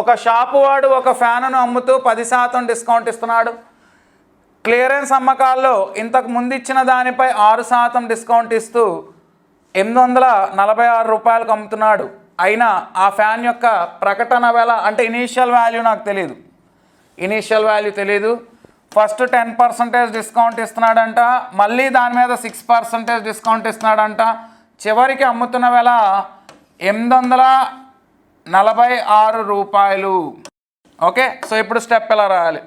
ఒక షాపు వాడు ఒక ఫ్యాన్ను అమ్ముతూ పది శాతం డిస్కౌంట్ ఇస్తున్నాడు. క్లియరెన్స్ అమ్మకాల్లో ఇంతకు ముందు ఇచ్చిన దానిపై ఆరు శాతం డిస్కౌంట్ ఇస్తూ ఎనిమిది వందల నలభై ఆరు రూపాయలకు అమ్ముతున్నాడు. అయినా ఆ ఫ్యాన్ యొక్క ప్రకటన వెల అంటే ఇనీషియల్ వాల్యూ నాకు తెలియదు ఇనీషియల్ వాల్యూ తెలియదు ఫస్ట్ టెన్ పర్సెంటేజ్ డిస్కౌంట్ ఇస్తున్నాడంట. మళ్ళీ దాని మీద సిక్స్ పర్సెంటేజ్ డిస్కౌంట్ ఇస్తున్నాడంట. చివరికి అమ్ముతున్న వెల ఎనిమిది వందల నలభై ఆరు రూపాయలు. ఓకే సో ఇప్పుడు స్టెప్ ఎలా రాయాలి?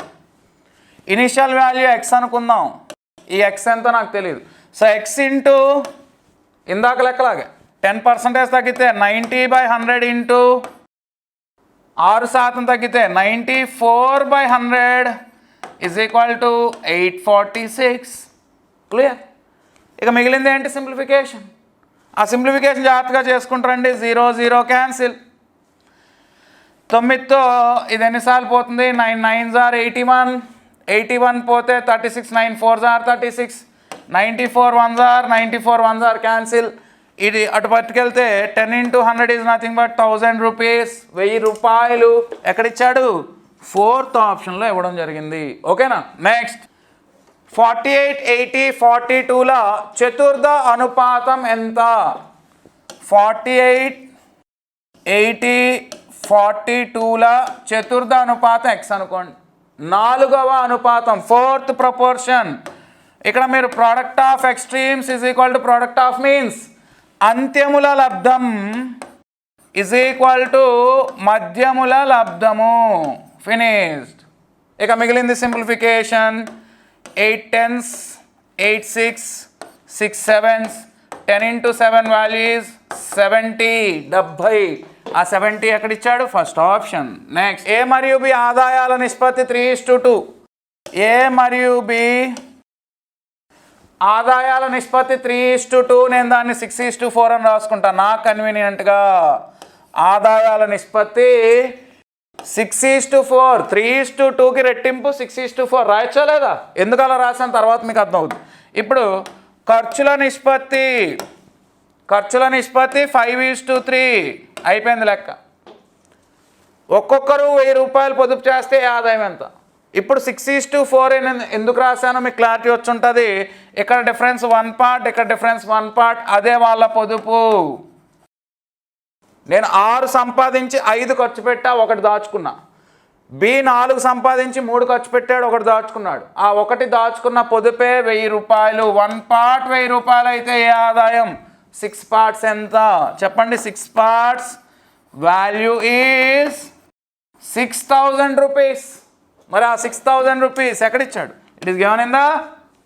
ఇనిషియల్ వాల్యూ ఎక్స్ అనుకుందాం. ఈ ఎక్స్ ఎంతో నాకు తెలియదు సో ఎక్స్ ఇంటూ ఇందాక లెక్కలాగే టెన్ పర్సెంటేజ్ తగ్గితే నైంటీ బై హండ్రెడ్ ఇంటూ ఆరు శాతం తగ్గితే ninety four by hundred is equal to eight forty six clear ఇక మిగిలింది ఏంటి? సింప్లిఫికేషన్. ఆ సింప్లిఫికేషన్ జాగ్రత్తగా చేసుకుంటారండి జీరో జీరో క్యాన్సిల్ తొమ్మిదితో ఇది ఎన్నిసార్లు పోతుంది? నైన్ నైన్ జార్ ఎయిటీ వన్. ఎయిటీ వన్ పోతే thirty six nine four jar thirty six. Ninety four one jar. Ninety four one జార్ క్యాన్సిల్. ఇది అటు పట్టుకెళ్తే ten into hundred is nothing but thousand rupees. వెయ్యి రూపాయలు. ఎక్కడిచ్చాడు? ఫోర్త్ ఆప్షన్లో ఇవ్వడం జరిగింది. ఓకేనా? Next. Forty eight eighty forty టూల చతుర్థ అనుపాతం ఎంత? ఫార్టీ ఎయిట్ ఎయిటీ ఫార్టీ టూల చతుర్థ అనుపాతం ఎక్స్ అనుకోండి. నాలుగవ అనుపాతం ఫోర్త్ ప్రపోర్షన్. ఇక్కడ మీరు product of extremes is equal to product of means అంత్యముల లబ్ధం ఇజ్ ఈక్వల్ టు మధ్యముల లబ్ధము. ఫినిష్డ్ ఇక మిగిలింది simplification eight tens eight six six sevens ten into seven values seventy డెబ్భై. ఆ సెవెంటీ ఎక్కడ ఇచ్చాడు ఫస్ట్ ఆప్షన్. నెక్స్ట్. ఏ మరియు బి ఆదాయాల నిష్పత్తి three is to two. A మరియు బి ఆదాయాల నిష్పత్తి త్రీ ఇస్ టు టూ. నేను దాన్ని సిక్స్ ఇస్ టు ఫోర్ అని రాసుకుంటాను నాకు కన్వీనియంట్గా ఆదాయాల నిష్పత్తి six is to four three is to టూకి రెట్టింపు సిక్స్ ఈస్ టు ఫోర్. రాయొచ్చా లేదా? ఎందుకు అలా తర్వాత మీకు అర్థమవుతుంది. ఇప్పుడు ఖర్చుల నిష్పత్తి ఖర్చుల నిష్పత్తి ఫైవ్ ఈస్ టు త్రీ. అయిపోయింది లెక్క. ఒక్కొక్కరు వెయ్యి రూపాయలు పొదుపు చేస్తే ఆదాయం ఎంత? ఇప్పుడు సిక్స్ ఈస్ టు ఫోర్ ఎందుకు రాశానో మీకు క్లారిటీ వచ్చి ఉంటుంది ఇక్కడ డిఫరెన్స్ వన్ పార్ట్ ఇక్కడ డిఫరెన్స్ వన్ పార్ట్ అదే వాళ్ళ పొదుపు. నేను ఆరు సంపాదించి ఐదు ఖర్చు పెట్టా ఒకటి దాచుకున్నా. బి నాలుగు సంపాదించి మూడు ఖర్చు పెట్టాడు ఒకటి దాచుకున్నాడు. ఆ ఒకటి దాచుకున్న పొదుపే వెయ్యి రూపాయలు. వన్ పార్ట్ వెయ్యి రూపాయలు అయితే ఏ ఆదాయం? సిక్స్ పార్ట్స్ ఎంత? చెప్పండి six parts value is six thousand rupees. మరి ఆ six thousand rupees ఎక్కడిచ్చాడు? It is given in the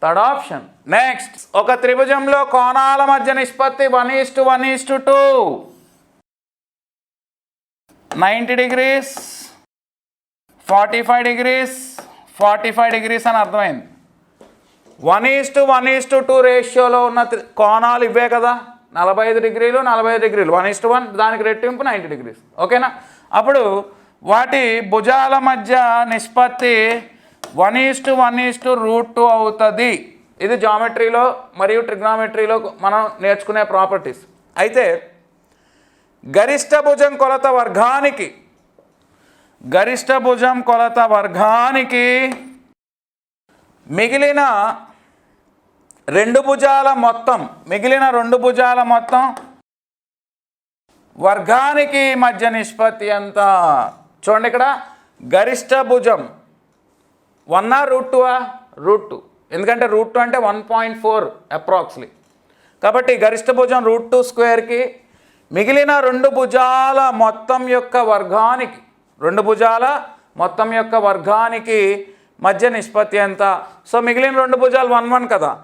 third option next ఒక త్రిభుజంలో కోణాల మధ్య నిష్పత్తి one is to one is to two. Ninety degrees forty five degrees forty five degrees అని అర్థమైంది. One is to one is to two రేషియోలో ఉన్న కోణాలు ఇవే కదా? నలభై ఐదు డిగ్రీలు నలభై ఐదు డిగ్రీలు. వన్ ఇస్ట్ వన్ దానికి రెట్టింపు నైంటీ డిగ్రీస్ ఓకేనా? అప్పుడు వాటి భుజాల మధ్య నిష్పత్తి one is to one is to root two అవుతుంది. ఇది జామెట్రీలో మరియు ట్రిగ్నామెట్రీలో మనం నేర్చుకునే ప్రాపర్టీస్ అయితే గరిష్ట భుజం కొలత వర్గానికి గరిష్ట భుజం కొలత వర్గానికి మిగిలిన రెండు భుజాల మొత్తం మిగిలిన రెండు భుజాల మొత్తం వర్గానికి మధ్య నిష్పత్తి ఎంత? చూడండి ఇక్కడ గరిష్ట భుజం వన్ రూట్ టూ ఆ రూట్. టూ ఎందుకంటే రూట్ టూ అంటే వన్ పాయింట్ ఫోర్ అప్రాక్స్లీ. కాబట్టి గరిష్ట భుజం రూట్ టూ స్క్వేర్కి మిగిలిన రెండు భుజాల మొత్తం యొక్క వర్గానికి రెండు భుజాల మొత్తం యొక్క వర్గానికి మధ్య నిష్పత్తి ఎంత? సో మిగిలిన రెండు భుజాలు వన్ వన్ కదా.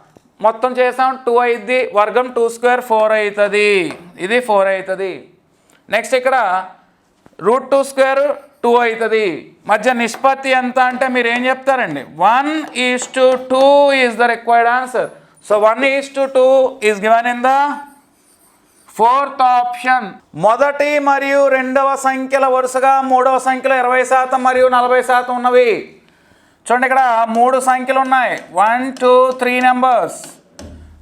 మొత్తం చేసాం టూ అయింది వర్గం టూ స్క్వేర్ ఫోర్ అవుతుంది ఇది ఫోర్ అవుతుంది నెక్స్ట్ ఇక్కడ రూట్ టూ స్క్వేర్ టూ అవుతుంది మధ్య నిష్పత్తి ఎంత అంటే మీరు ఏం చెప్తారండి? One is to two is the required answer so one is to two is given in the fourth option. మొదటి మరియు రెండవ సంఖ్యల వరుసగా మూడవ సంఖ్యలో ఇరవై శాతం మరియు నలభై శాతం ఉన్నవి. చూడండి ఇక్కడ మూడు సంఖ్యలు ఉన్నాయి. వన్ టూ త్రీ నెంబర్స్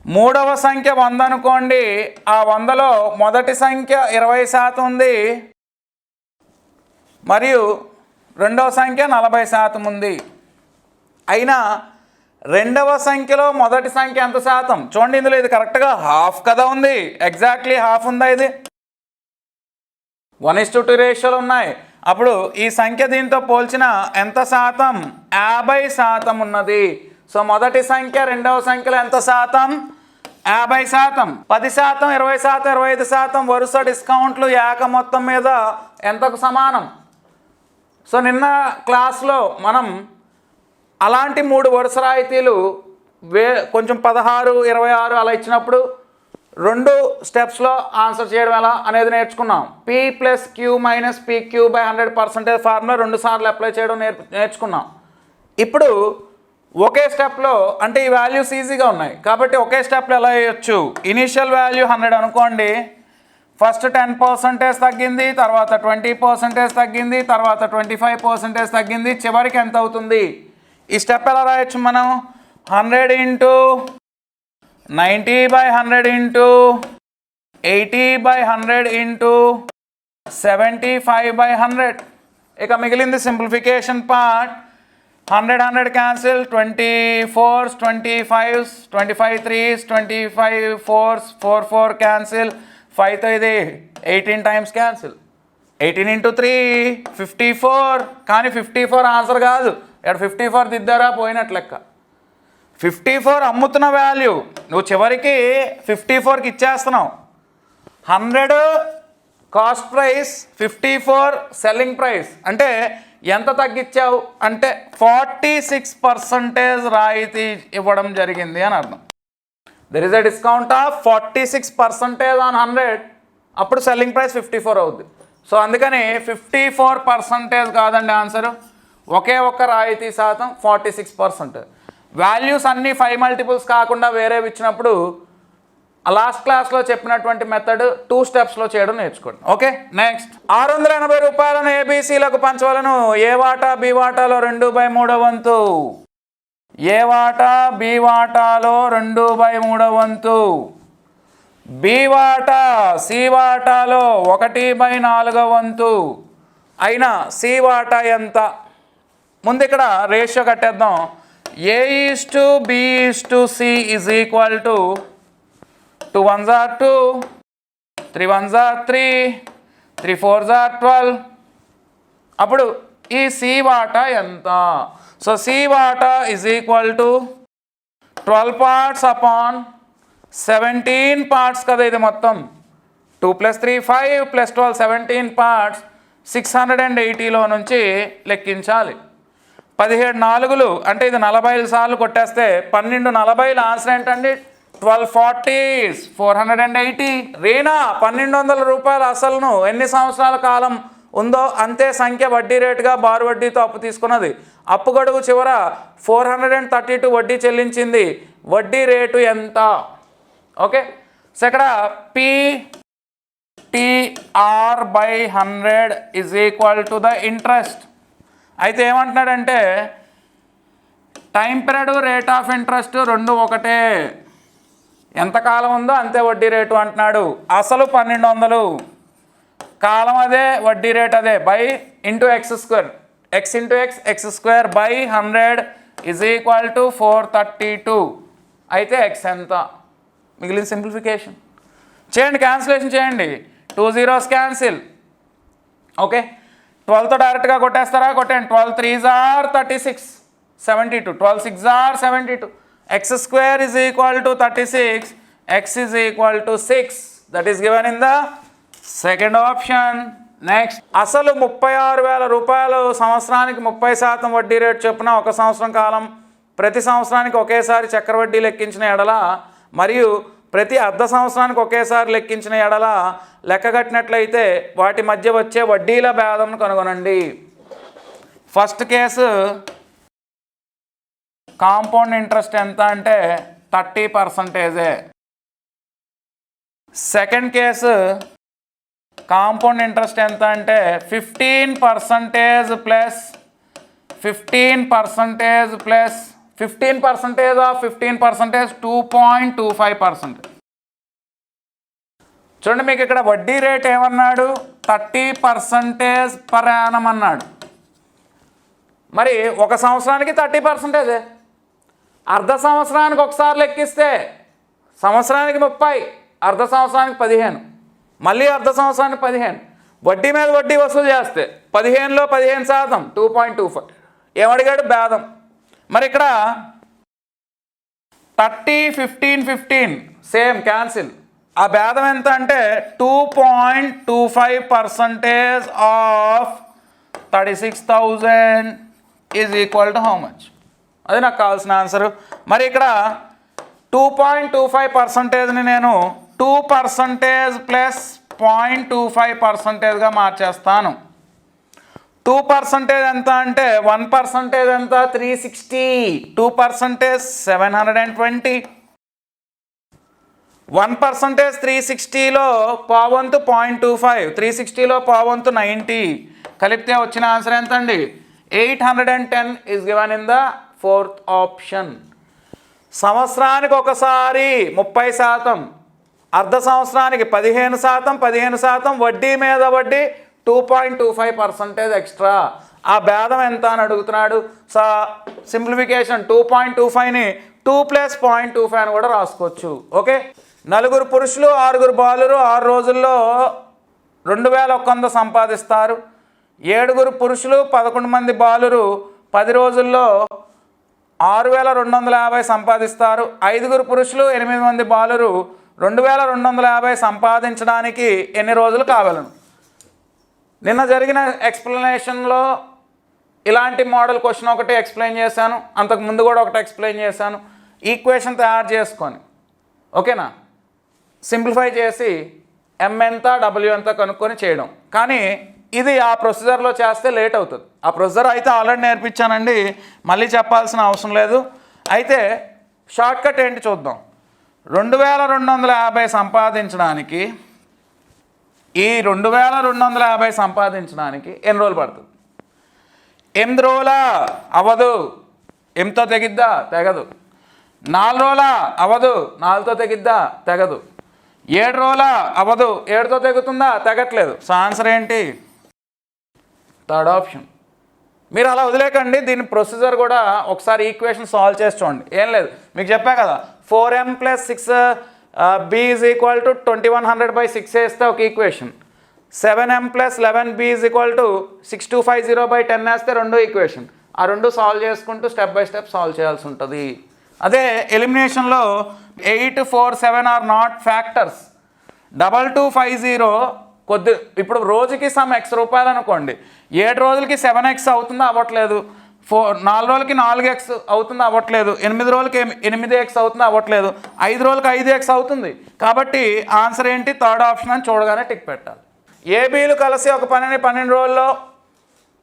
మూడవ సంఖ్య వంద అనుకోండి. ఆ వందలో మొదటి సంఖ్య ఇరవై శాతం ఉంది. మరియు రెండవ సంఖ్య నలభై శాతం ఉంది. అయినా రెండవ సంఖ్యలో మొదటి సంఖ్య ఎంత శాతం? చూడండి ఇందులో ఇది కరెక్ట్గా హాఫ్ కదా ఉంది. ఎగ్జాక్ట్లీ హాఫ్ ఉందా ఇది? వన్ ఇస్ టు టూ రేషియోలు ఉన్నాయి. అప్పుడు ఈ సంఖ్య దీంతో పోల్చిన ఎంత శాతం? యాభై శాతం ఉన్నది. సో మొదటి సంఖ్య రెండవ సంఖ్యలో ఎంత శాతం? యాభై శాతం. పది శాతం ఇరవై శాతం ఇరవై ఐదు శాతం వరుస డిస్కౌంట్లు ఏక మొత్తం మీద ఎంతకు సమానం? సో నిన్న క్లాస్లో మనం అలాంటి మూడు వరుస రాయితీలు వే కొంచెం పదహారు ఇరవై ఆరు అలా ఇచ్చినప్పుడు రెండు స్టెప్స్లో ఆన్సర్ చేయడం ఎలా అనేది నేర్చుకున్నాం. P plus Q minus P Q by hundred percentage formula రెండు సార్లు అప్లై చేయడం నేర్పు నేర్చుకున్నాం. ఇప్పుడు ఒకే స్టెప్లో అంటే ఈ వాల్యూస్ ఈజీగా ఉన్నాయి. కాబట్టి ఒకే స్టెప్లో ఎలా వేయొచ్చు ఇనీషియల్ వాల్యూ హండ్రెడ్ అనుకోండి. ఫస్ట్ టెన్ పర్సెంటేజ్ తగ్గింది తర్వాత ట్వంటీ పర్సెంటేజ్ తగ్గింది తర్వాత ట్వంటీ ఫైవ్ పర్సెంటేజ్ తగ్గింది. చివరికి ఎంత అవుతుంది? ఈ స్టెప్ ఎలా రాయొచ్చు మనం? Hundred into ninety by hundred into eighty by hundred into seventy five by hundred. ఇక మిగిలింది simplification part. Hundred hundred cancel twenty fours twenty fives twenty five threes twenty five fours four four cancel. ఫైవ్తో ఇది eighteen times cancel. Eighteen into three fifty four. కానీ fifty four answer కాదు. ఇక్కడ fifty four దిద్దారా పోయినట్లు లెక్క. Fifty four అమ్ముతున్న value నువ్వు చివరికి fifty ఫోర్కి ఇచ్చేస్తున్నావు. Hundred cost price fifty four selling price అంటే ఎంత తగ్గించావు అంటే ఫార్టీ సిక్స్ పర్సంటేజ్ రాయితీ ఇవ్వడం జరిగింది అని అర్థం. There is a discount of forty six percentage on hundred అప్పుడు సెల్లింగ్ ప్రైస్ ఫిఫ్టీ ఫోర్ అవుద్ది. సో అందుకని ఫిఫ్టీ ఫోర్ పర్సంటేజ్ కాదండి ఆన్సర్ ఒకే ఒక్క రాయితీ శాతం ఫార్టీ సిక్స్ పర్సెంట్ వాల్యూస్ అన్నీ ఫైవ్ మల్టిపుల్స్ కాకుండా వేరేవి ఇచ్చినప్పుడు లాస్ట్ క్లాస్లో చెప్పినటువంటి మెథడ్ టూ స్టెప్స్లో చేయడం నేర్చుకోండి. ఓకే నెక్స్ట్ ఆరు వందల ఎనభై రూపాయలను ఏబీసీలకు పంచవలను. ఏ వాటా బి వాటాలో రెండు బై మూడో వంతు. ఏ వాటా బి వాటాలో రెండు బై మూడో వంతు. బి వాటా సి వాటాలో ఒకటి బై నాలుగో వంతు. అయినా సి వాటా ఎంత? ముందు ఇక్కడ ratio కట్టేద్దాం. A is to B is to C is equal to two one jar two three one జార్ త్రీ త్రీ ఫోర్ జార్ ట్వెల్వ్ అప్పుడు ఈ సి వాటా ఎంత? సో సి వాటా is equal to twelve parts upon seventeen parts కదా ఇది మొత్తం. Two plus three five plus twelve seventeen parts six hundred and ఎయిటీలో నుంచి లెక్కించాలి. పదిహేడు నాలుగులు అంటే ఇది నలభై ఐదు సార్లు కొట్టేస్తే పన్నెండు నలభైలు ఆన్సర్ ఏంటండి? Twelve forties four hundred and eighty. Reena పన్నెండు వందల రూపాయల అసలును ఎన్ని సంవత్సరాల కాలం ఉందో అంతే సంఖ్య వడ్డీ రేటుగా బారు వడ్డీతో అప్పు తీసుకున్నది. అప్పు గడువు చివర four hundred and thirty two వడ్డీ చెల్లించింది. వడ్డీ రేటు ఎంత? ఓకే. సో ఇక్కడ P TR by hundred is equal to the interest. అయితే ఏమంటున్నాడంటే time period rate of interest రెండు ఒకటే. ఎంతకాలం ఉందో అంతే వడ్డీ రేటు అంటున్నాడు. అసలు పన్నెండు వందలు. కాలం అదే వడ్డీ రేట్ అదే. By into x square. X into x x square by hundred is equal to four thirty two. అయితే ఎక్స్ ఎంత? మిగిలిన సింప్లిఫికేషన్. చేయండి క్యాన్సిలేషన్ చేయండి. Two zeros cancel. ఓకే? ట్వెల్వ్తో డైరెక్ట్గా కొట్టేస్తారా? కొట్టండి twelve three jar thirty six. Seventy two. Twelve six jar seventy two. X square is equal to thirty six. X is equal to six. That is given in the second option. Next. అసలు ముప్పై ఆరు వేల రూపాయలు సంవత్సరానికి ముప్పై శాతం వడ్డీ rate చొప్పున ఒక సంవత్సరం కాలం ప్రతి సంవత్సరానికి ఒకేసారి చక్రవడ్డీ లెక్కించిన ఎడల మరియు ప్రతి అర్ధ సంవత్సరానికి ఒకేసారి లెక్కించిన ఎడల లెక్క కట్టినట్లయితే వాటి మధ్య వచ్చే వడ్డీల భేదంను కనుగొనండి. ఫస్ట్ కేసు కాంపౌండ్ ఇంట్రెస్ట్ ఎంత అంటే థర్టీ పర్సంటేజే. సెకండ్ కేసు కాంపౌండ్ ఇంట్రెస్ట్ ఎంత అంటే fifteen percentage plus fifteen percentage plus fifteen percentage of fifteen percentage two point two five percent. చూడండి మీకు ఇక్కడ వడ్డీ రేట్ ఏమన్నాడు? థర్టీ పర్సంటేజ్ పర్ యానం అన్నాడు. మరి ఒక సంవత్సరానికి థర్టీ పర్సంటేజే? అర్ధ సంవత్సరానికి ఒకసారి లెక్కిస్తే సంవత్సరానికి ముప్పై అర్ధ సంవత్సరానికి పదిహేను మళ్ళీ అర్ధ సంవత్సరానికి పదిహేను. వడ్డీ మీద వడ్డీ వసూలు చేస్తే పదిహేనులో పదిహేను శాతం టూ పాయింట్ టూ ఫైవ్. ఏమడిగాడు? భేదం. మరి ఇక్కడ thirty fifteen fifteen same cancel. ఆ భేదం ఎంత అంటే two point two five percentage of thirty six thousand is equal to how much అది నాకు కావాల్సిన ఆన్సర్ మరి ఇక్కడ టూ పాయింట్ టూ ఫైవ్ పర్సంటేజ్ని నేను two percentage plus point two five పర్సంటేజ్గా మార్చేస్తాను. టూ పర్సంటేజ్ ఎంత అంటే వన్ పర్సంటేజ్ ఎంత? Three sixty two percentage seven hundred and twenty one percentage three సిక్స్టీలో పావంతు పాయింట్ టూ ఫైవ్ త్రీ సిక్స్టీలో పావంతు నైంటీ కలిపితే వచ్చిన ఆన్సర్ ఎంత అండి eight hundred and ten is given in the fourth option సంవత్సరానికి ఒకసారి ముప్పై శాతం అర్ధ సంవత్సరానికి పదిహేను శాతం పదిహేను శాతం వడ్డీ మీద వడ్డీ two point two five percentage extra ఆ భేదం ఎంత అని అడుగుతున్నాడు. సా simplification two point two ఫైవ్ని two plus point two five అని కూడా రాసుకోవచ్చు. ఓకే నలుగురు పురుషులు ఆరుగురు బాలురు ఆరు రోజుల్లో రెండు వేల ఒక్క వంద సంపాదిస్తారు. ఏడుగురు పురుషులు పదకొండు మంది బాలురు పది రోజుల్లో ఆరు వేల రెండు వందల యాభై సంపాదిస్తారు. ఐదుగురు పురుషులు ఎనిమిది మంది బాలురు రెండు వేల రెండు వందల యాభై సంపాదించడానికి ఎన్ని రోజులు కావాలను? నిన్న జరిగిన ఎక్స్ప్లెనేషన్లో ఇలాంటి మోడల్ క్వశ్చన్ ఒకటి ఎక్స్ప్లెయిన్ చేశాను. అంతకు ముందు కూడా ఒకటి ఎక్స్ప్లెయిన్ చేశాను. ఈక్వేషన్ తయారు చేసుకొని. ఓకేనా? సింప్లిఫై చేసి ఎం ఎంత డబ్ల్యూ ఎంత కనుక్కొని చేయడం. కానీ ఇది ఆ ప్రొసీజర్లో చేస్తే లేట్ అవుతుంది. ఆ ప్రొసీజర్ అయితే ఆల్రెడీ నేర్పించానండి. మళ్ళీ చెప్పాల్సిన అవసరం లేదు. అయితే షార్ట్కట్ ఏంటి చూద్దాం. రెండు వేల రెండు వందల యాభై సంపాదించడానికి ఈ రెండు వేల రెండు వందల యాభై సంపాదించడానికి ఎన్ని రోజులు పడుతుంది? ఎనిమిది రోజుల? అవ్వదు. ఎంతో తెగిద్దా? తెగదు. నాలుగు రోజుల? అవ్వదు. నాలుగుతో తెగిద్దా? తెగదు. ఏడు రోజుల అవ్వదు ఏడుతో తెగుతుందా? తెగట్లేదు. సో ఆన్సర్ ఏంటి? థర్డ్ ఆప్షన్ మీరు అలా వదిలేకండి. దీని ప్రొసీజర్ కూడా ఒకసారి ఈక్వేషన్ సాల్వ్ చేసి చూడండి. ఏం లేదు. మీకు చెప్పా కదా. Four M plus six B is equal to twenty one hundred by six వేస్తే ఒక equation seven M plus eleven B is equal to six two five zero by ten వేస్తే రెండో ఈక్వేషన్ ఆ రెండు సాల్వ్ చేసుకుంటూ స్టెప్ బై స్టెప్ సాల్వ్ చేయాల్సి ఉంటుంది. అదే ఎలిమినేషన్లో eight four seven are not factors. Double two five zero కొద్ది ఇప్పుడు రోజుకి సమ్ ఎక్స్ రూపాయలు అనుకోండి. ఏడు రోజులకి సెవెన్ ఎక్స్ అవుతుందో అవ్వట్లేదు. ఫోర్ నాలుగు రోజులకి నాలుగు ఎక్స్ అవుతుంది అవ్వట్లేదు. ఎనిమిది రోజులకి ఎనిమిది ఎక్స్ అవుతుంది అవ్వట్లేదు. ఐదు రోజులకి ఐదు ఎక్స్ అవుతుంది. కాబట్టి ఆన్సర్ ఏంటి? థర్డ్ ఆప్షన్ అని చూడగానే టిక్ పెట్టాలి. ఏబీలు కలిసి ఒక పన్నెండు పన్నెండు రోజుల్లో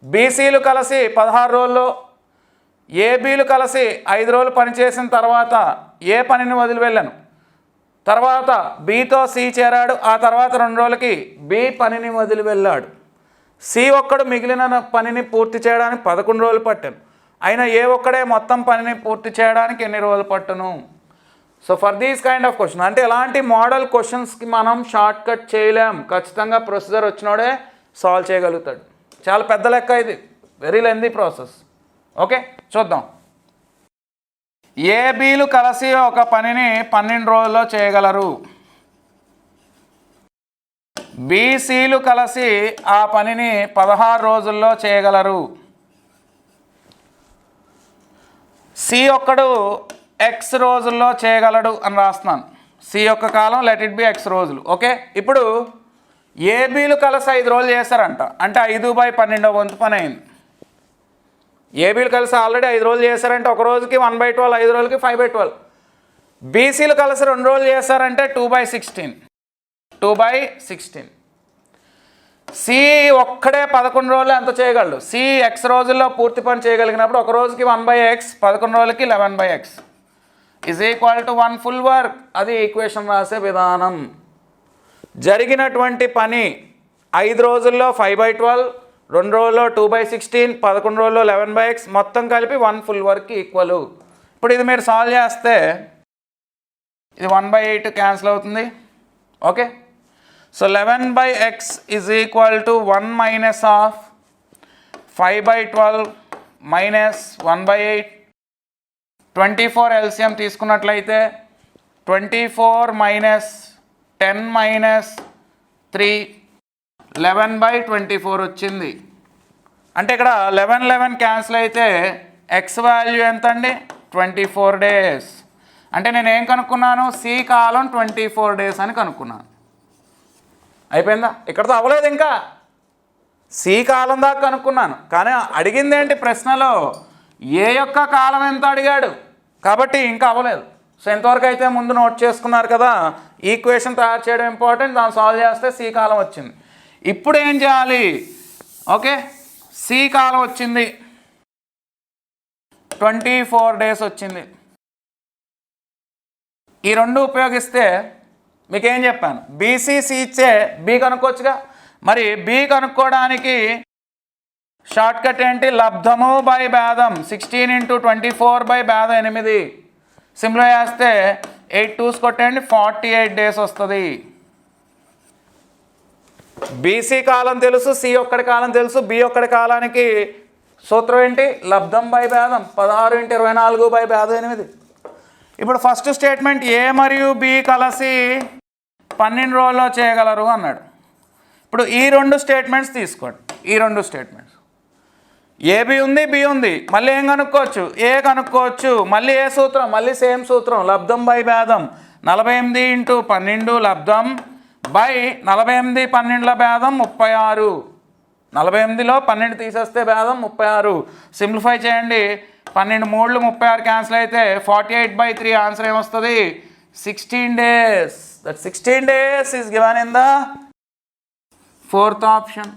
బీసీలు కలిసి పదహారు రోజుల్లో ఏబీలు కలిసి ఐదు రోజులు పనిచేసిన తర్వాత ఏ పనిని వదిలి వెళ్ళాను. తర్వాత బీతో సి చేరాడు. ఆ తర్వాత రెండు రోజులకి బి పనిని వదిలి వెళ్ళాడు. సి ఒక్కడు మిగిలిన పనిని పూర్తి చేయడానికి పదకొండు రోజులు పట్టాను. అయినా ఏ ఒక్కడే మొత్తం పనిని పూర్తి చేయడానికి ఎన్ని రోజులు పట్టును? So for these kind of question అంటే ఎలాంటి మోడల్ క్వశ్చన్స్కి మనం షార్ట్ కట్ చేయలేం. ఖచ్చితంగా ప్రొసీజర్ వచ్చినోడే సాల్వ్ చేయగలుగుతాడు. చాలా పెద్ద లెక్క ఇది. వెరీ లెందీ ప్రాసెస్ ఓకే చూద్దాం. ఏబీలు కలిసి ఒక పనిని పన్నెండు రోజుల్లో చేయగలరు. బీసీలు కలిసి ఆ పనిని పదహారు రోజుల్లో చేయగలరు. సి ఒక్కడు ఎక్స్ రోజుల్లో చేయగలడు అని రాస్తున్నాను. సి యొక్క కాలం లెట్ ఇట్ బి ఎక్స్ రోజులు. ఓకే ఇప్పుడు ఏబీలు కలిసి ఐదు రోజులు చేశారంట అంటే ఐదు బై పన్నెండో వంతు పని అయింది. ఏబీలు కలిసి ఆల్రెడీ ఐదు రోజులు చేశారంటే ఒక రోజుకి వన్ బై ట్వెల్వ్ ఐదు రోజులకి ఫైవ్ బై ట్వెల్వ్. బీసీలు కలిసి రెండు రోజులు చేశారంటే two by sixteen. Two by sixteen. C ఒక్కడే పదకొండు రోజులు ఎంత చేయగలడు? సి ఎక్స్ రోజుల్లో పూర్తి పని చేయగలిగినప్పుడు ఒక రోజుకి వన్ బై ఎక్స్ పదకొండు రోజులకి eleven by x is equal to one full work అది ఈక్వేషన్ రాసే విధానం. జరిగినటువంటి పని ఐదు రోజుల్లో ఫైవ్ బై ట్వెల్వ్ రెండు రోజుల్లో టూ బై సిక్స్టీన్ పదకొండు రోజుల్లో లెవెన్ బై ఎక్స్ మొత్తం కలిపి వన్ ఫుల్ వర్క్ ఈక్వల్ ఇప్పుడు ఇది మీరు సాల్వ్ చేస్తే ఇది వన్ బై ఎయిట్ క్యాన్సిల్ అవుతుంది. Okay so eleven by x is equal to one minus of five by twelve minus one by eight twenty four LCM తీసుకున్నట్లయితే twenty four minus ten minus three eleven by twenty four వచ్చింది. అంటే ఇక్కడ eleven eleven cancel అయితే x value ఎంత అండి twenty four days అంటే నేను ఏం కనుక్కున్నాను? సి కాలం ట్వంటీ ఫోర్ డేస్ అని కనుక్కున్నాను. అయిపోయిందా? ఇక్కడతో అవ్వలేదు ఇంకా. సి కాలం దాకా కనుక్కున్నాను. కానీ అడిగింది ఏంటి ప్రశ్నలో? ఏ యొక్క కాలం ఎంత అడిగాడు? కాబట్టి ఇంకా అవ్వలేదు. సో ఎంతవరకు అయితే ముందు నోట్ చేసుకున్నారు కదా ఈక్వేషన్ తయారు చేయడం ఇంపార్టెంట్ దాన్ని సాల్వ్ చేస్తే సి కాలం వచ్చింది. ఇప్పుడు ఏం చేయాలి? ఓకే సి కాలం వచ్చింది. ట్వంటీ ఫోర్ డేస్ వచ్చింది. ఈ రెండు ఉపయోగిస్తే మీకేం చెప్పాను? బీసీసీ ఇచ్చే బి కనుక్కోవచ్చుగా. మరి బి కనుక్కోవడానికి షార్ట్ కట్ ఏంటి? లబ్ధము బై భేదం. Sixteen into twenty four by భేదం ఎనిమిది. సిమ్లో వేస్తే ఎయిట్ టూస్ కొట్టేయండి ఫార్టీ ఎయిట్ డేస్ వస్తుంది. బీసీ కాలం తెలుసు సి ఒక్కడి కాలం తెలుసు బి ఒక్కడి కాలానికి సూత్రం ఏంటి? లబ్ధం బై భేదం. పదహారు ఇంటి ఇరవై నాలుగు బై భేదం ఎనిమిది. ఇప్పుడు ఫస్ట్ స్టేట్మెంట్ ఏ మరియు బి కలిసి పన్నెండు రోజుల్లో చేయగలరు అన్నాడు. ఇప్పుడు ఈ రెండు స్టేట్మెంట్స్ తీసుకోండి. ఈ రెండు స్టేట్మెంట్స్ ఏబి ఉంది బి ఉంది. మళ్ళీ ఏం కనుక్కోవచ్చు? ఏ కనుక్కోవచ్చు. మళ్ళీ ఏ సూత్రం? మళ్ళీ సేమ్ సూత్రం. లబ్ధం బై భేదం. నలభై ఎనిమిది ఇంటూ పన్నెండు లబ్ధం. బై నలభై ఎనిమిది పన్నెండుల భేదం ముప్పై ఆరు. నలభై ఎనిమిదిలో పన్నెండు తీసేస్తే భేదం ముప్పై ఆరు. సింప్లిఫై చేయండి. పన్నెండు మూడులు ముప్పై ఆరు క్యాన్సిల్ అయితే forty eight by three answer ఏమొస్తుంది? Sixteen days. That sixteen days is given in the fourth option